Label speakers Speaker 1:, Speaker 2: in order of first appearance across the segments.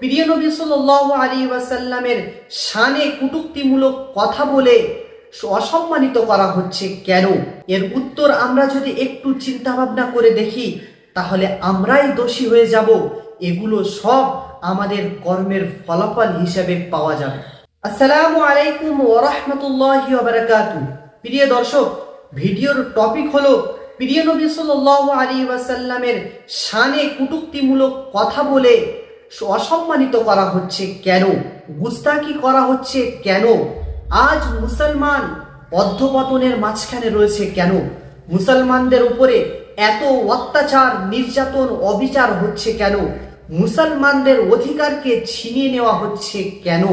Speaker 1: প্রিয় নবী সাল্লাহ আলী ওয়াসাল্লামের শানে কুটুক্তিমূলক কথা বলে অসম্মানিত করা হচ্ছে কেন? এর উত্তর আমরা যদি একটু চিন্তা ভাবনা করে দেখি, তাহলে আমরাই দোষী হয়ে যাব। এগুলো সব আমাদের কর্মের ফলাফল হিসেবে পাওয়া যাবে। আসসালামু আলাইকুম ওরহমতুল্লাহি বারাকাতু প্রিয় দর্শক, ভিডিওর টপিক হলো, প্রিয় নবী সাল্লাল্লাহু আলী ওয়াসাল্লামের শানে কুটুক্তিমূলক কথা বলে অসম্মানিত করা হচ্ছে কেন? গুস্তাকি করা হচ্ছে কেন? আজ মুসলমান অধ্যপতনের মাঝখানে রয়েছে কেন? মুসলমানদের উপরে এত অত্যাচার, নির্যাতন, অবিচার হচ্ছে কেন? মুসলমানদের অধিকারকে ছিনিয়ে নেওয়া হচ্ছে কেন?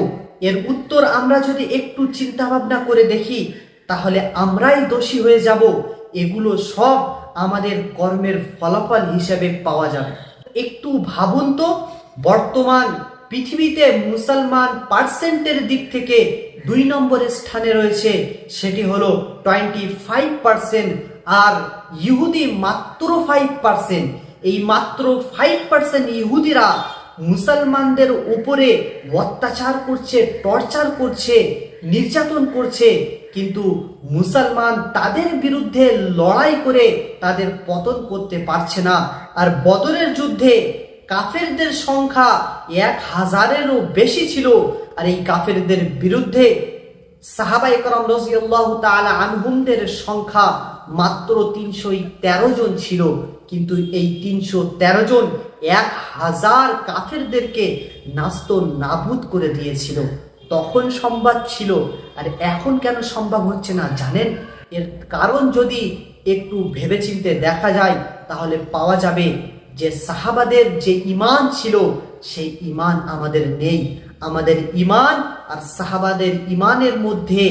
Speaker 1: এর উত্তর আমরা যদি একটু চিন্তা ভাবনা করে দেখি, তাহলে আমরাই দোষী হয়ে যাব। এগুলো সব আমাদের কর্মের ফলাফল হিসেবে পাওয়া যাবে। একটু ভাবুন তো বর্তমান পৃথিবীতে মুসলমান পার্সেন্টের দিক থেকে দুই নম্বরের স্থানে রয়েছে, সেটি হলো টোয়েন্টি ফাইভ পার্সেন্ট আর ইহুদি মাত্র ফাইভ পার্সেন্ট এই মাত্র ফাইভ পার্সেন্ট ইহুদিরা মুসলমানদের উপরে অত্যাচার করছে, টর্চার করছে, নির্যাতন করছে, কিন্তু মুসলমান তাদের বিরুদ্ধে লড়াই করে তাদের পতন করতে পারছে না। আর বদরের যুদ্ধে কাফেরদের সংখ্যা এক হাজারেরও বেশি ছিল। আর এই কাফেরদের বিরুদ্ধে সাহাবাই করম রাজিয়াল্লাহু তাআলা আনহুমদের সংখ্যা মাত্র তিনশো তেরো জন ছিল। কিন্তু এই তিনশো তেরো জন এক হাজার কাফেরদেরকে নাস্ত নাবুদ করে দিয়েছিল। তখন সম্ভব ছিল, আর এখন কেন সম্ভব হচ্ছে না জানেন? এর কারণ যদি একটু ভেবেচিন্তে দেখা যায়, তাহলে পাওয়া যাবে যে সাহাবাদের যে ইমান ছিল, সেই ইমান আমাদের নেই। আমাদের ইমান আর সাহাবাদের ইমানের মধ্যে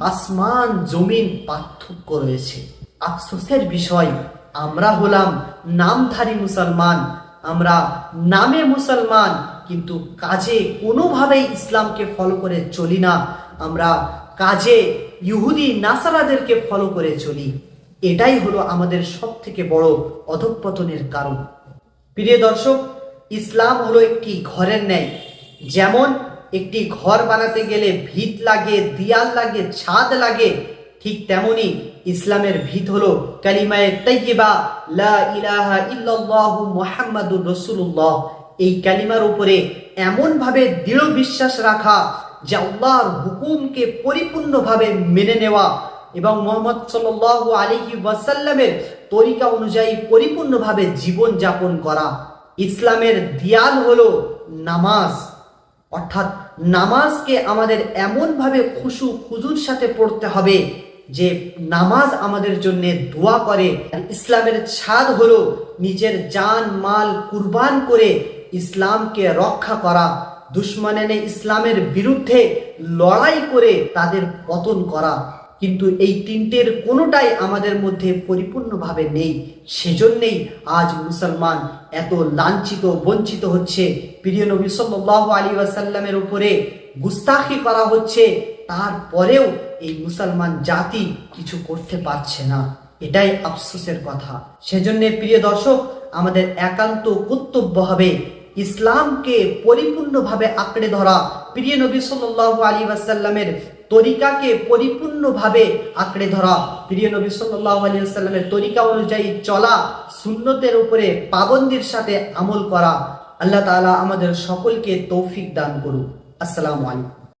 Speaker 1: আসমান, জমিন পার্থক্য রয়েছে। আফসোসের বিষয়, আমরা হলাম নামধারী মুসলমান, আমরা নামে মুসলমান, কিন্তু কাজে কোনোভাবেই ইসলামকে ফলো করে চলি না। আমরা কাজে ইহুদি, নাসারাদেরকে ফলো করে চলি। এটাই হলো আমাদের সব থেকে বড় অধঃপতনের কারণ। প্রিয় দর্শক, ইসলাম হলো একটি ঘরের ন্যায়। যেমন একটি ঘর বানাতে গেলে ভিত লাগে, দিয়াল লাগে, ছাদ লাগে, ঠিক তেমনি ইসলামের ভিত হলো কালিমায়ে তাইয়্যিবা লা রাসূলুল্লাহ। এই কালিমার উপরে এমন ভাবে দৃঢ় বিশ্বাস রাখা, যে আল্লাহর হুকুমকে পরিপূর্ণভাবে মেনে নেওয়া এবং মোহাম্মদ সাল্লাল্লাহু আলাইহি ওয়াসাল্লামের তরিকা অনুযায়ী পরিপূর্ণভাবে জীবন যাপন করা। ইসলামের দিয়াল হলো নামাজ। অর্থাৎ নামাজকে আমাদের এমনভাবে খুশু খুজুর সাথে পড়তে হবে যে নামাজ আমাদের জন্য দোয়া করে। ইসলামের ছাদ হলো নিজের জান, মাল কুরবান করে ইসলামকে রক্ষা করা। দুশ্মনেনে ইসলামের বিরুদ্ধে লড়াই করে তাদের পতন করা। কিন্তু এই তিনটের কোনোটাই আমাদের মধ্যে পরিপূর্ণভাবে নেই। সেজন্যেই আজ মুসলমান এত লাঞ্ছিত, বঞ্চিত হচ্ছে। প্রিয় নবী সাল্লাল্লাহু আলী ওয়াসাল্লামের উপরে গুস্তাখি করা হচ্ছে। তারপরেও এই মুসলমান জাতি কিছু করতে পারছে না। এটাই আফসোসের কথা। সেজন্য প্রিয় দর্শক, আমাদের একান্ত কর্তব্য হবে ইসলামকে পরিপূর্ণভাবে আঁকড়ে ধরা। প্রিয় নবী সাল্লাল্লাহু আলী ওয়াসাল্লামের তরিকাকে পরিপূর্ণভাবে আঁকড়ে ধরা। প্রিয় নবী সাল্লাহ আলী ওয়াসাল্লামের তরিকা অনুযায়ী চলা সুন্নতের উপরে পাবন্দির সাথে আমল করা। আল্লাহ তালা আমাদের সকলকে তৌফিক দান করুক। আসসালামু আলাইকুম।